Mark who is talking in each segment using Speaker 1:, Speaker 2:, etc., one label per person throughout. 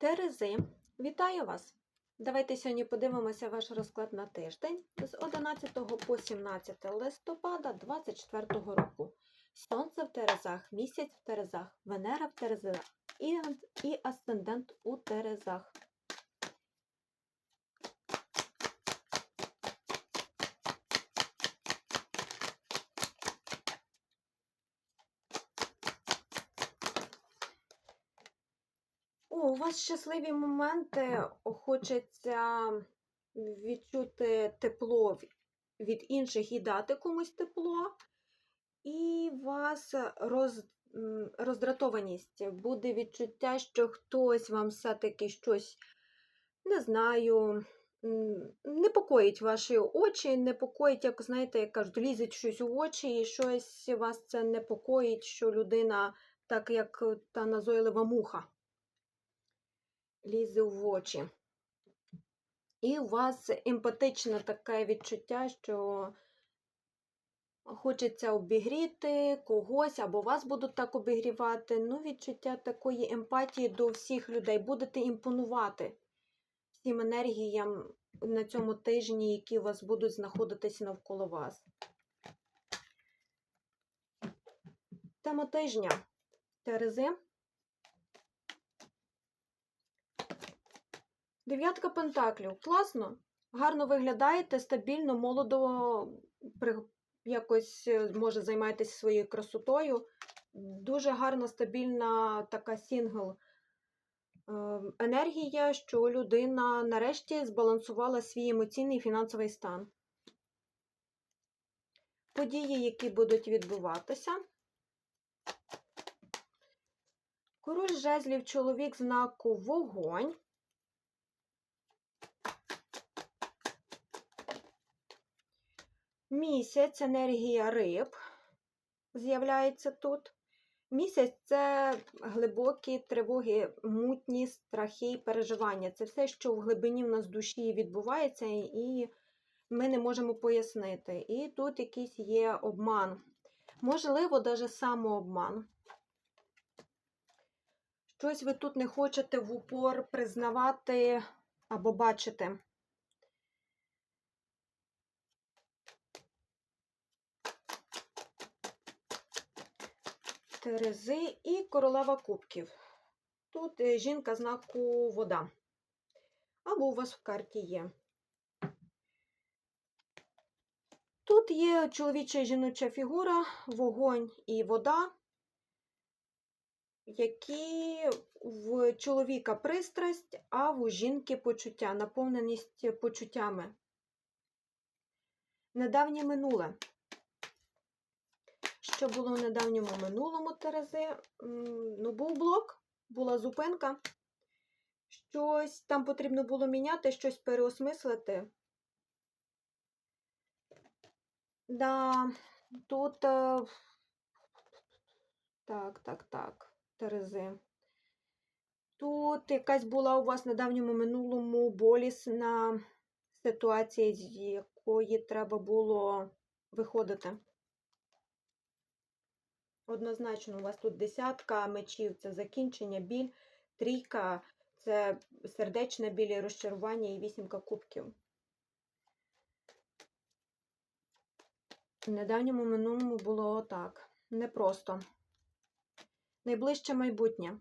Speaker 1: Терези, вітаю вас! Давайте сьогодні подивимося ваш розклад на тиждень з 11 по 17 листопада 2024 року. Сонце в Терезах, місяць в Терезах, Венера в Терезах і, і асцендент у Терезах. Вас щасливі моменти, хочеться відчути тепло від інших і дати комусь тепло, і вас роз, роздратованість. Буде відчуття, що хтось вам все-таки щось, не знаю, непокоїть ваші очі, непокоїть, як знаєте, як кажуть, лізить щось у очі, і щось вас це непокоїть, що людина, так як та назойлива муха лізе в очі. І у вас емпатичне таке відчуття, що хочеться обігріти когось, або вас будуть так обігрівати. Ну, відчуття такої емпатії до всіх людей. Будете імпонувати всім енергіям на цьому тижні, які у вас будуть знаходитися навколо вас. Тема тижня. Терези. Дев'ятка пентаклів. Класно. Гарно виглядаєте, стабільно, молодо, якось е, може займаєтесь своєю красотою. Дуже гарна, стабільна така сінгл е, енергія, що людина нарешті збалансувала свій емоційний і фінансовий стан. Події, які будуть відбуватися. Король жезлів, чоловік знаку вогонь. Місяць, енергія риб з'являється тут. Місяць це глибокі тривоги, мутні страхи і переживання. Це все, що в глибині в нас душі відбувається, і ми не можемо пояснити. І тут якийсь є обман. Можливо, навіть самообман. Щось ви тут не хочете в упор признавати або бачити. Терези і королева кубків. Тут е, жінка знаку вода. Або у вас в карті є. Тут є чоловіча і жіноча фігура, вогонь і вода, які в чоловіка пристрасть, а в жінки почуття, наповненість почуттями. Недавнє минуле. Що було в недавньому минулому Терези? Ну, був блок, була зупинка. Щось там потрібно було міняти, щось переосмислити. Да, тут. е, Так, так, так, Терези. Тут якась була у вас в недавньому минулому болісна ситуація, з якої треба було виходити. Однозначно, у вас тут десятка мечів це закінчення, біль, трійка це сердечне біль і розчарування і вісімка кубків. В недавньому минулому було отак. Непросто. Найближче майбутнє.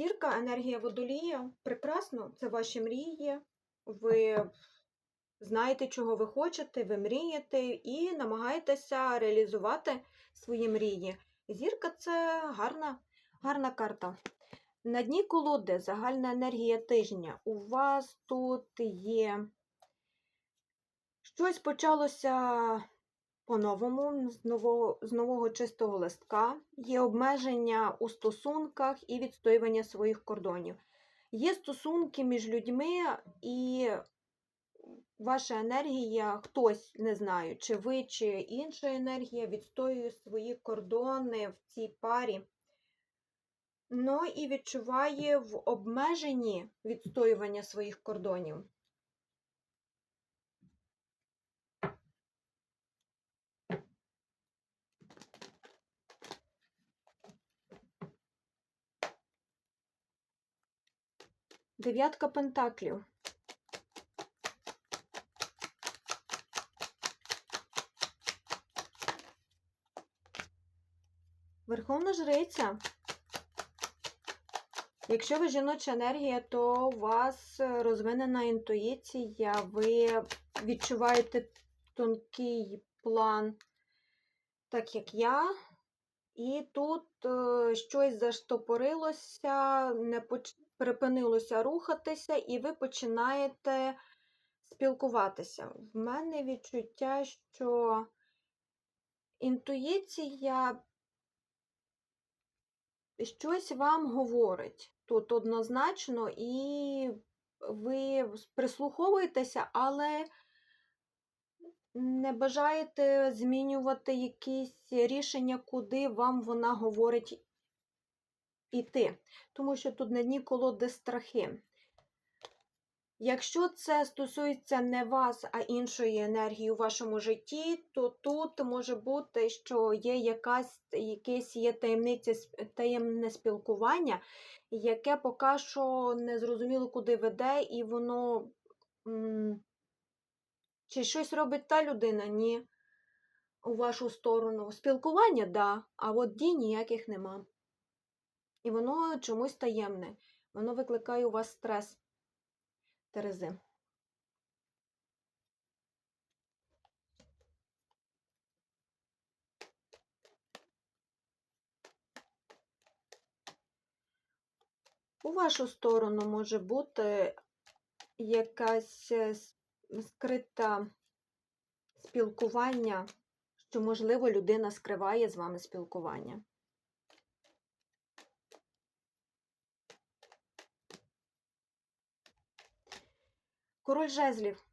Speaker 1: Зірка, енергія водолія. Прекрасно, це ваші мрії. Ви знаєте, чого ви хочете, ви мрієте і намагаєтеся реалізувати свої мрії. Зірка це гарна, гарна карта. На дні колоди загальна енергія тижня. У вас тут є щось почалося по-новому, з нового, з нового чистого листка. Є обмеження у стосунках і відстоювання своїх кордонів. Є стосунки між людьми і ваша енергія, хтось, не знаю, чи ви, чи інша енергія відстоює свої кордони в цій парі. Ну і відчуває в обмеженні відстоювання своїх кордонів. Дев'ятка пентаклів. Верховна жриця. Якщо ви жіноча енергія, то у вас розвинена інтуїція, ви відчуваєте тонкий план, так як я. І тут е, щось заштопорилося, не поч... припинилося рухатися, і ви починаєте спілкуватися. В мене відчуття, що інтуїція щось вам говорить тут однозначно, і ви прислуховуєтеся, але не бажаєте змінювати якісь рішення, куди вам вона говорить іти. Тому що тут на дні колоди страхи. Якщо це стосується не вас, а іншої енергії у вашому житті, то тут може бути, що є якась, якесь є таємниця, таємне спілкування, яке поки що не зрозуміло, куди веде, і воно чи щось робить та людина, ні, у вашу сторону. Спілкування, да, а от дій ніяких нема. І воно чомусь таємне. Воно викликає у вас стрес. Терези. У вашу сторону може бути якась е, скрита спілкування, що, можливо, людина скриває з вами спілкування. Король жезлів.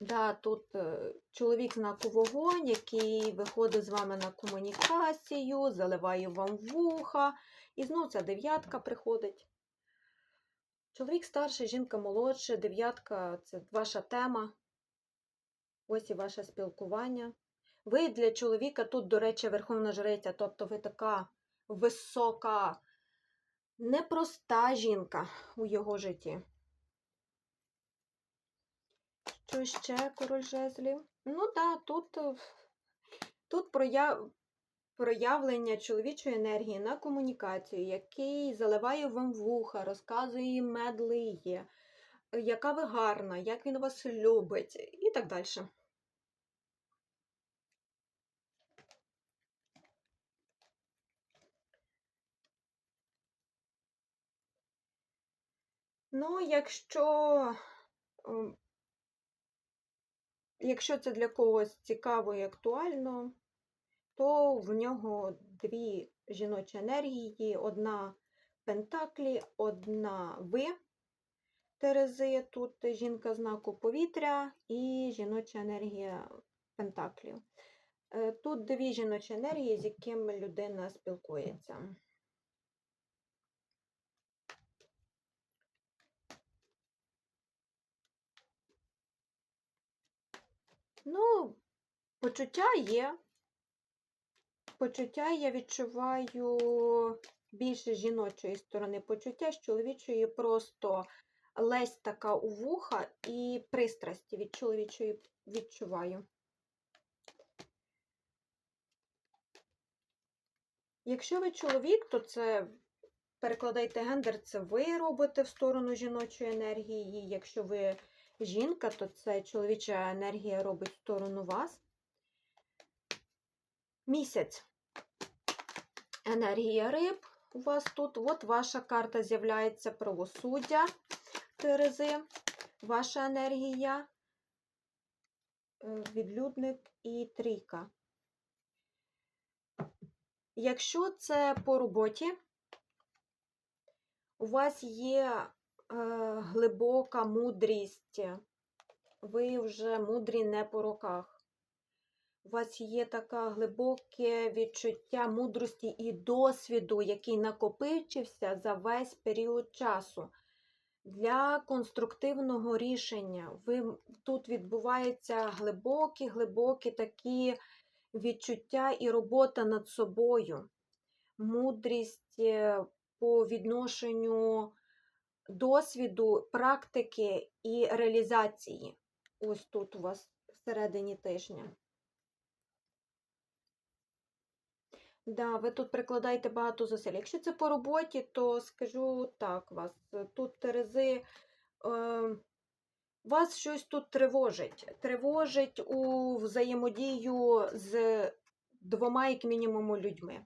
Speaker 1: Да, тут е, чоловік знаку вогонь, який виходить з вами на комунікацію, заливає вам вуха. І знову ця дев'ятка приходить. Чоловік старший, жінка молодша, дев'ятка це ваша тема. Ось і ваше спілкування. Ви для чоловіка тут, до речі, верховна жриця, тобто ви така висока, непроста жінка у його житті. Що ще король жезлів? Ну так, да, тут, тут прояв проявлення чоловічої енергії на комунікацію, який заливає вам вуха, розказує медлиє, яка ви гарна, як він вас любить, і так далі. Ну, якщо якщо це для когось цікаво і актуально, то в нього дві жіночі енергії, одна пентаклі, одна ви Терези, тут жінка знаку повітря і жіноча енергія пентаклів. Е, тут дві жіночі енергії, з якими людина спілкується. Ну, почуття є, почуття я відчуваю більше жіночої сторони почуття, з чоловічої просто лесь така у вуха і пристрасті від чоловічої відчуваю. Якщо ви чоловік, то це перекладайте гендер, це ви робите в сторону жіночої енергії. Якщо ви жінка, то це чоловіча енергія робить сторону вас. Місяць. Енергія риб у вас тут. От ваша карта з'являється правосуддя Терези, ваша енергія, е, відлюдник і трійка. Якщо це по роботі, у вас є глибока мудрість, ви вже мудрі не по роках. У вас є таке глибоке відчуття мудрості і досвіду, який накопичився за весь період часу. Для конструктивного рішення ви, тут відбуваються глибокі, глибокі такі відчуття і робота над собою, мудрість е, по відношенню досвіду, практики і реалізації. Ось тут у вас всередині тижня. Да, ви тут прикладаєте багато зусиль. Якщо це по роботі, то скажу так вас. Тут Терези, е, вас щось тут тривожить. Тривожить у взаємодію з двома, як мінімум, людьми.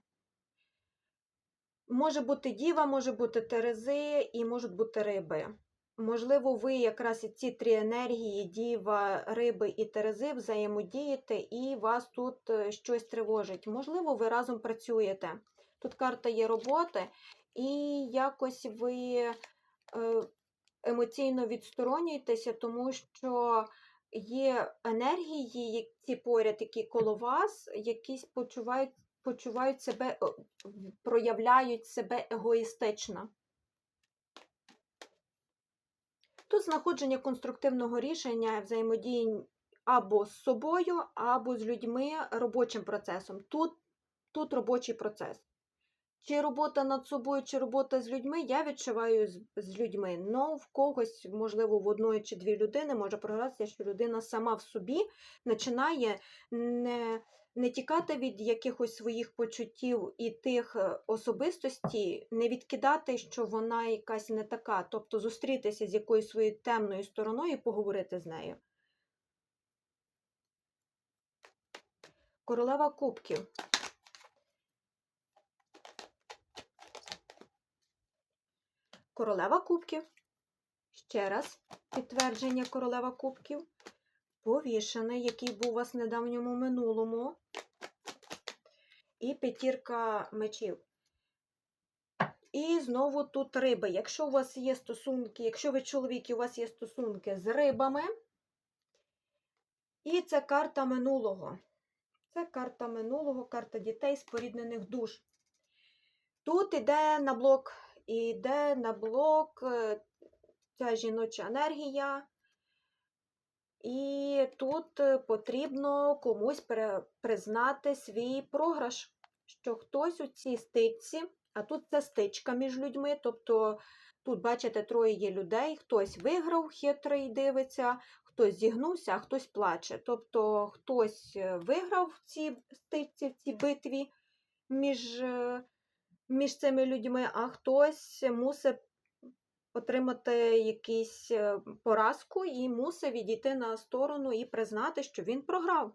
Speaker 1: Може бути діва, може бути терези і можуть бути риби. Можливо, ви якраз і ці три енергії, діва, риби і терези, взаємодієте, і вас тут е, щось тривожить. Можливо, ви разом працюєте. Тут карта є роботи, і якось ви е, емоційно відсторонюєтеся, тому що є енергії, які поряд, які коло вас, якісь почувають, почувають себе, е, проявляють себе егоїстично. Тут знаходження конструктивного рішення взаємодії або з собою, або з людьми робочим процесом. Тут, тут робочий процес. Чи робота над собою, чи робота з людьми, я відчуваю з, з людьми. Ну, в когось, можливо, в одної чи дві людини може програтися, що людина сама в собі починає не, не тікати від якихось своїх почуттів і тих е, особистостей, не відкидати, що вона якась не така, тобто зустрітися з якоюсь своєю темною стороною і поговорити з нею. Королева кубків. Королева кубків. Ще раз підтвердження королева кубків. Повішений, який був у вас недавньому минулому. І п'ятірка мечів. І знову тут риби. Якщо у вас є стосунки, якщо ви чоловік і у вас є стосунки з рибами, і це карта минулого. Це карта минулого, карта дітей, споріднених душ. Тут іде на блок, іде на блок е, ця жіноча енергія. І тут е, потрібно комусь признати свій програш, що хтось у цій стичці, а тут це стичка між людьми, тобто тут, бачите, троє є людей, хтось виграв, хитрий дивиться, хтось зігнувся, а хтось плаче. Тобто хтось е, виграв в цій стичці, в цій битві між, е, між цими людьми, а хтось мусить отримати якусь е, поразку і мусить відійти на сторону і признати, що він програв.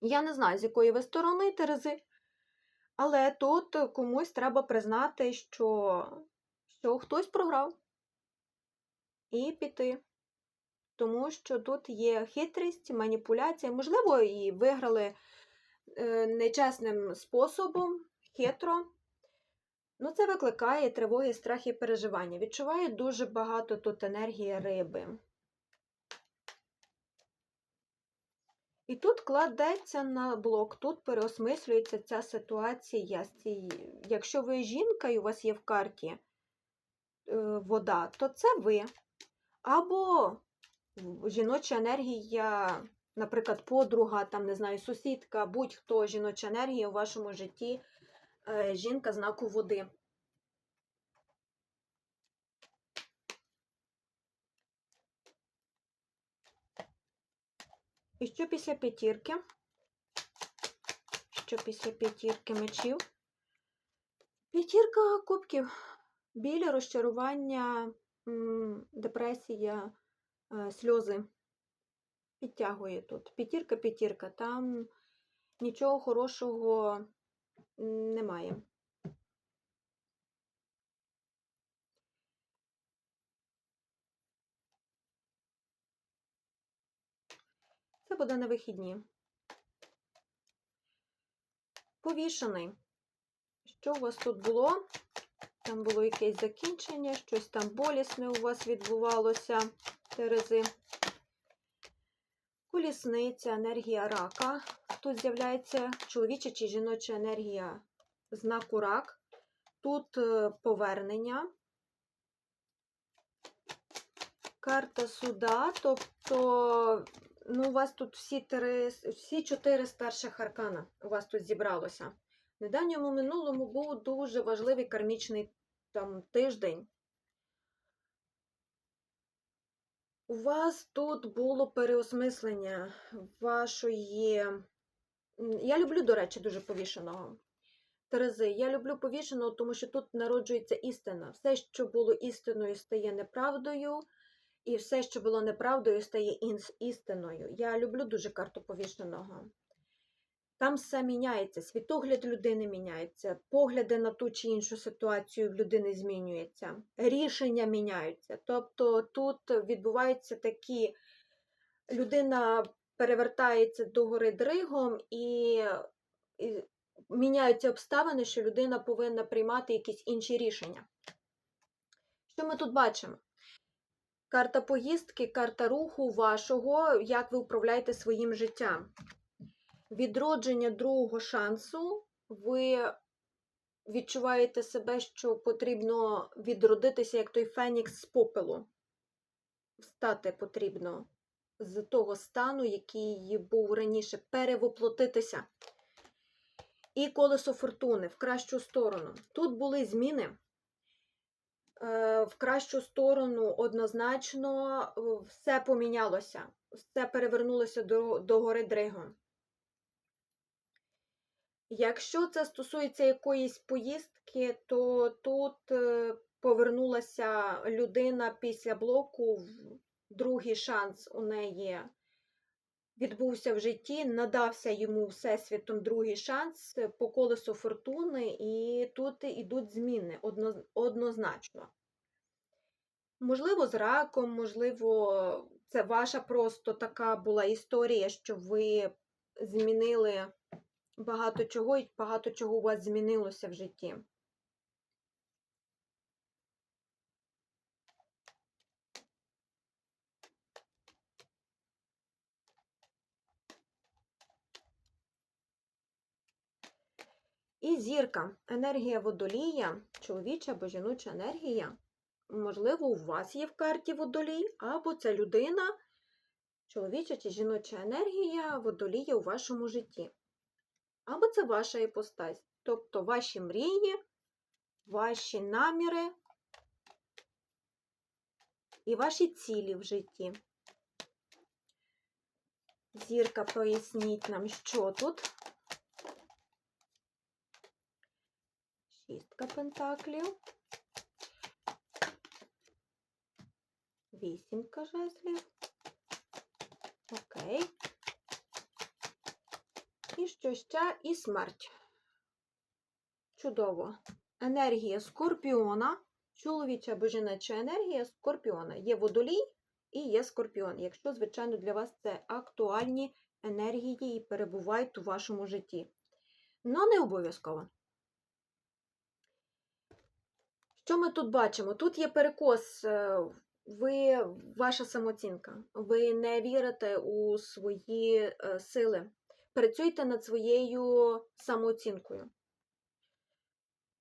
Speaker 1: Я не знаю, з якої ви сторони Терези, але тут комусь треба признати, що, що хтось програв і піти. Тому що тут є хитрість, маніпуляція, можливо, і виграли е, нечесним способом, хитро. Ну, це викликає тривоги, страх і переживання. Відчуваю дуже багато тут енергії риби. І тут кладеться на блок, тут переосмислюється ця ситуація. Якщо ви жінка і у вас є в карті е, вода, то це ви. Або жіноча енергія, наприклад, подруга, там, не знаю, сусідка, будь-хто жіноча енергія у вашому житті жінка знаку води. І що після п'ятірки? Що після п'ятірки мечів? П'ятірка кубків. Біль, розчарування, депресія, е, сльози. Підтягує тут. П'ятірка, п'ятірка. Там нічого хорошого немає. Це буде на вихідні. Повішений. Що у вас тут було? Там було якесь закінчення, щось там болісне у вас відбувалося, Терези. Колісниця, енергія рака. Тут з'являється чоловіча чи жіноча енергія знаку рак. Тут е, повернення. Карта суда, тобто, ну, у вас тут всі, три, всі чотири старших аркана у вас тут зібралося. В недавньому минулому був дуже важливий кармічний там, тиждень. У вас тут було переосмислення вашої. Я люблю, до речі, дуже повішеного. Терези, я люблю повішеного, тому що тут народжується істина. Все, що було істиною, стає неправдою, і все, що було неправдою, стає істиною. Я люблю дуже карту повішеного. Там все міняється, світогляд людини міняється, погляди на ту чи іншу ситуацію в людини змінюються, рішення міняються. Тобто тут відбуваються такі, людина перевертається догори дригом і, і міняються обставини, що людина повинна приймати якісь інші рішення. Що ми тут бачимо? Карта поїздки, карта руху вашого, як ви управляєте своїм життям відродження другого шансу, ви відчуваєте себе, що потрібно відродитися, як той фенікс з попелу. Встати потрібно з того стану, який був раніше, перевоплотитися. І колесо фортуни в кращу сторону. Тут були зміни. Е, В кращу сторону однозначно е, все помінялося, все перевернулося до, до гори Дригом. Якщо це стосується якоїсь поїздки, то тут е, повернулася людина після блоку, другий шанс у неї відбувся в житті, надався йому Всесвітом другий шанс по колесу фортуни, і тут ідуть зміни однозначно. Можливо, з раком, можливо, це ваша просто така була історія, що ви змінили багато чого, і багато чого у вас змінилося в житті. І зірка, енергія водолія, чоловіча або жіноча енергія. Можливо, у вас є в карті водолій, або це людина, чоловіча чи жіноча енергія водолія у вашому житті. Або це ваша іпостась, тобто ваші мрії, ваші наміри і ваші цілі в житті. Зірка, поясніть нам, що тут. Шістка пентаклів. Вісімка жезлів. Окей. І що ще? І смерть. Чудово. Енергія скорпіона, чоловіча або жіноча енергія скорпіона. Є водолій і є скорпіон. Якщо, звичайно, для вас це актуальні енергії і перебувають у вашому житті. Ну, не обов'язково. Що ми тут бачимо? Тут є перекос. е, Ви, ваша самооцінка. Ви не вірите у свої е, сили. Працюйте над своєю самооцінкою.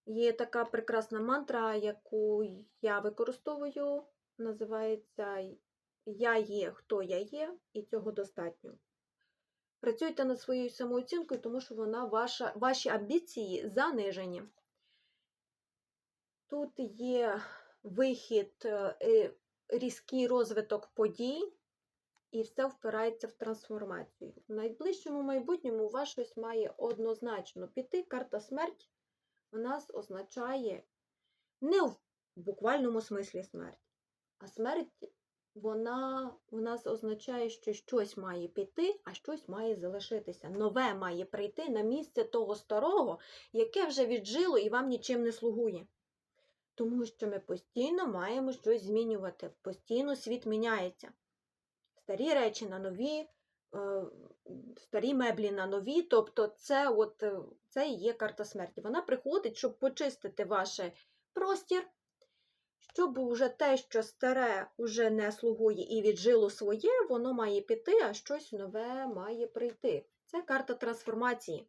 Speaker 1: Є така прекрасна мантра, яку я використовую, називається Я є, хто я є, і цього достатньо. Працюйте над своєю самооцінкою, тому що вона ваша, ваші амбіції занижені. Тут є вихід, е, е, різкий розвиток подій, і все впирається в трансформацію. В найближчому майбутньому у вас щось має однозначно піти. Карта смерть у нас означає не в буквальному смислі смерть, а смерть вона у нас означає, що щось має піти, а щось має залишитися. Нове має прийти на місце того старого, яке вже віджило і вам нічим не слугує. Тому що ми постійно маємо щось змінювати. Постійно світ міняється. Старі речі на нові, е, старі меблі на нові. Тобто, це, от, е, це і є карта смерті. Вона приходить, щоб почистити ваш простір, щоб уже те, що старе уже не слугує і віджило своє, воно має піти, а щось нове має прийти. Це карта трансформації.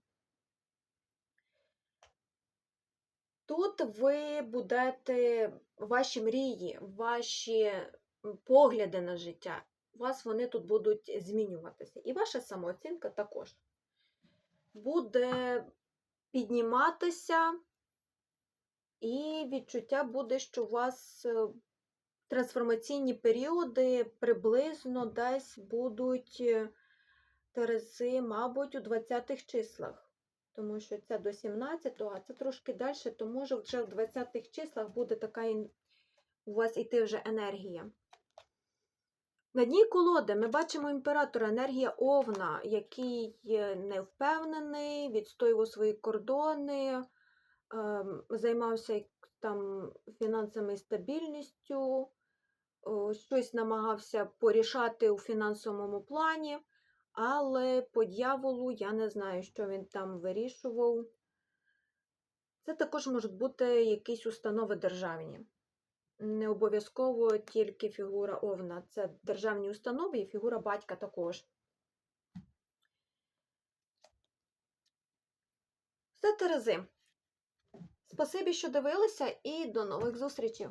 Speaker 1: Тут ви будете ваші мрії, ваші погляди на життя, у вас вони тут будуть змінюватися. І ваша самооцінка також буде підніматися, і відчуття буде, що у вас е, трансформаційні періоди приблизно десь будуть е, Терези, мабуть, у 20-х числах. Тому що це до 17-го, а це трошки далі, то може вже в 20-х числах буде така у вас іти вже енергія. На дні колоди ми бачимо імператора енергія Овна, який невпевнений, відстоював свої кордони, ем, займався там фінансами і стабільністю, щось намагався порішати у фінансовому плані, але по дьяволу я не знаю, що він там вирішував. Це також можуть бути якісь установи державні. Не обов'язково тільки фігура Овна. Це державні установи і фігура батька також. Все Терези. Спасибі, що дивилися, і до нових зустрічей!